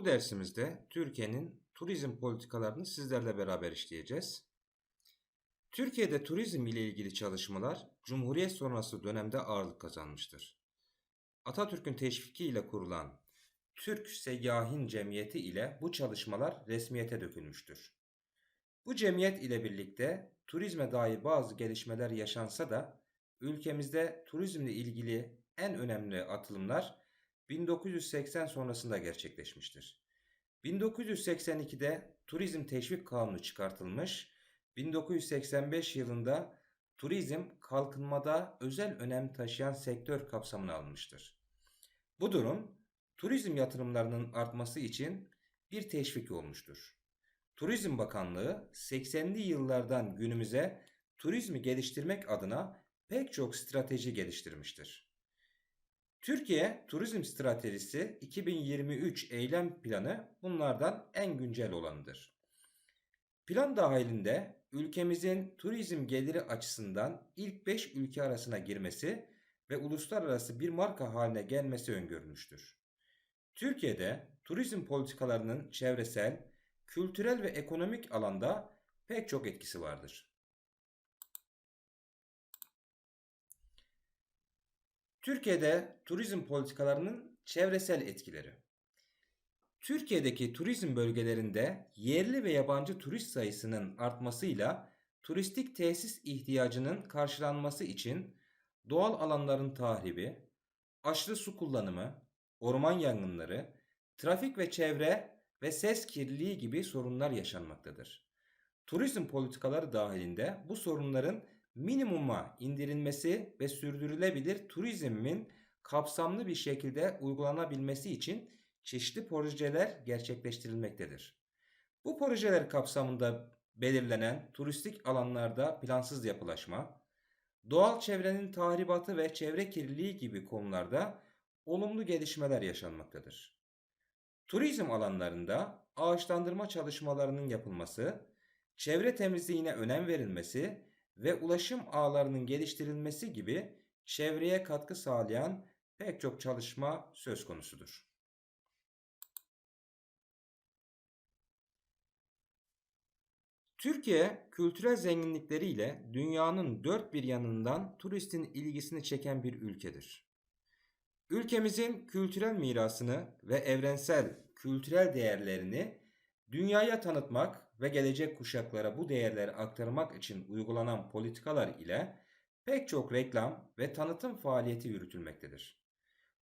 Bu dersimizde Türkiye'nin turizm politikalarını sizlerle beraber işleyeceğiz. Türkiye'de turizm ile ilgili çalışmalar Cumhuriyet sonrası dönemde ağırlık kazanmıştır. Atatürk'ün teşviki ile kurulan Türk Seyyahin Cemiyeti ile bu çalışmalar resmiyete dökülmüştür. Bu cemiyet ile birlikte turizme dair bazı gelişmeler yaşansa da ülkemizde turizmle ilgili en önemli atılımlar 1980 sonrasında gerçekleşmiştir. 1982'de Turizm Teşvik Kanunu çıkartılmış, 1985 yılında turizm kalkınmada özel önem taşıyan sektör kapsamına alınmıştır. Bu durum turizm yatırımlarının artması için bir teşvik olmuştur. Turizm Bakanlığı 80'li yıllardan günümüze turizmi geliştirmek adına pek çok strateji geliştirmiştir. Türkiye Turizm Stratejisi 2023 eylem planı bunlardan en güncel olanıdır. Plan dahilinde ülkemizin turizm geliri açısından ilk 5 ülke arasına girmesi ve uluslararası bir marka haline gelmesi öngörülmüştür. Türkiye'de turizm politikalarının çevresel, kültürel ve ekonomik alanda pek çok etkisi vardır. Türkiye'de turizm politikalarının çevresel etkileri. Türkiye'deki turizm bölgelerinde yerli ve yabancı turist sayısının artmasıyla turistik tesis ihtiyacının karşılanması için doğal alanların tahribi, aşırı su kullanımı, orman yangınları, trafik ve çevre ve ses kirliliği gibi sorunlar yaşanmaktadır. Turizm politikaları dahilinde bu sorunların minimuma indirilmesi ve sürdürülebilir turizmin kapsamlı bir şekilde uygulanabilmesi için çeşitli projeler gerçekleştirilmektedir. Bu projeler kapsamında belirlenen turistik alanlarda plansız yapılaşma, doğal çevrenin tahribatı ve çevre kirliliği gibi konularda olumlu gelişmeler yaşanmaktadır. Turizm alanlarında ağaçlandırma çalışmalarının yapılması, çevre temizliğine önem verilmesi ve ulaşım ağlarının geliştirilmesi gibi çevreye katkı sağlayan pek çok çalışma söz konusudur. Türkiye kültürel zenginlikleriyle dünyanın dört bir yanından turistin ilgisini çeken bir ülkedir. Ülkemizin kültürel mirasını ve evrensel kültürel değerlerini dünyaya tanıtmak ve gelecek kuşaklara bu değerleri aktarmak için uygulanan politikalar ile pek çok reklam ve tanıtım faaliyeti yürütülmektedir.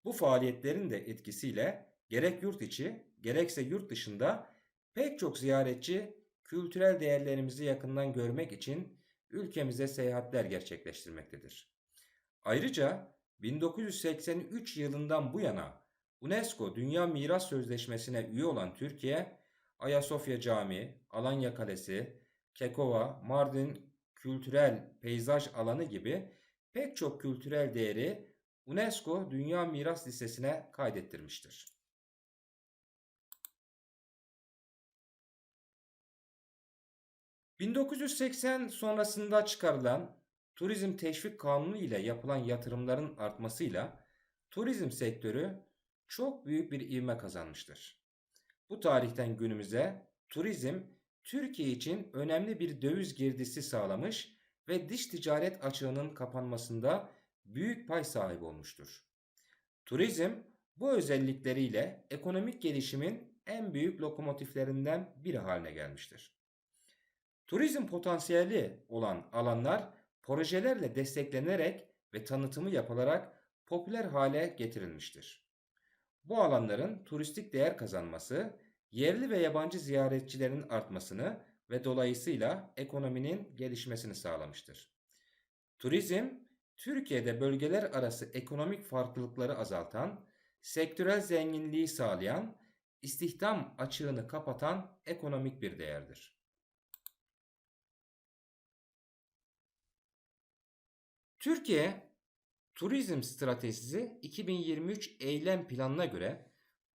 Bu faaliyetlerin de etkisiyle gerek yurt içi gerekse yurt dışında pek çok ziyaretçi kültürel değerlerimizi yakından görmek için ülkemize seyahatler gerçekleştirmektedir. Ayrıca 1983 yılından bu yana UNESCO Dünya Miras Sözleşmesi'ne üye olan Türkiye, Ayasofya Camii, Alanya Kalesi, Kekova, Mardin Kültürel Peyzaj Alanı gibi pek çok kültürel değeri UNESCO Dünya Miras Listesi'ne kaydettirmiştir. ...1980 sonrasında çıkarılan Turizm Teşvik Kanunu ile yapılan yatırımların artmasıyla turizm sektörü çok büyük bir ivme kazanmıştır. Bu tarihten günümüze turizm Türkiye için önemli bir döviz girdisi sağlamış ve dış ticaret açığının kapanmasında büyük pay sahibi olmuştur. Turizm bu özellikleriyle ekonomik gelişimin en büyük lokomotiflerinden biri haline gelmiştir. Turizm potansiyeli olan alanlar projelerle desteklenerek ve tanıtımı yapılarak popüler hale getirilmiştir. Bu alanların turistik değer kazanması, yerli ve yabancı ziyaretçilerin artmasını ve dolayısıyla ekonominin gelişmesini sağlamıştır. Turizm, Türkiye'de bölgeler arası ekonomik farklılıkları azaltan, sektörel zenginliği sağlayan, istihdam açığını kapatan ekonomik bir değerdir. Türkiye Turizm Stratejisi 2023 eylem planına göre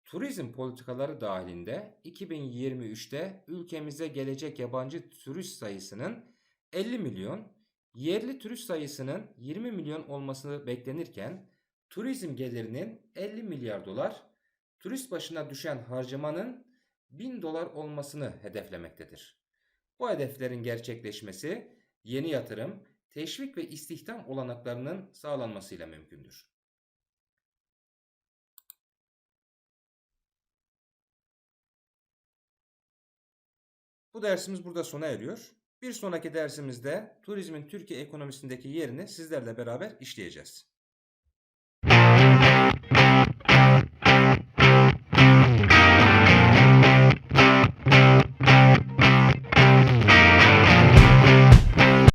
turizm politikaları dahilinde 2023'te ülkemize gelecek yabancı turist sayısının 50 milyon, yerli turist sayısının 20 milyon olması beklenirken turizm gelirinin 50 milyar dolar, turist başına düşen harcamanın 1000 dolar olmasını hedeflemektedir. Bu hedeflerin gerçekleşmesi yeni yatırım, teşvik ve istihdam olanaklarının sağlanmasıyla mümkündür. Bu dersimiz burada sona eriyor. Bir sonraki dersimizde turizmin Türkiye ekonomisindeki yerini sizlerle beraber işleyeceğiz.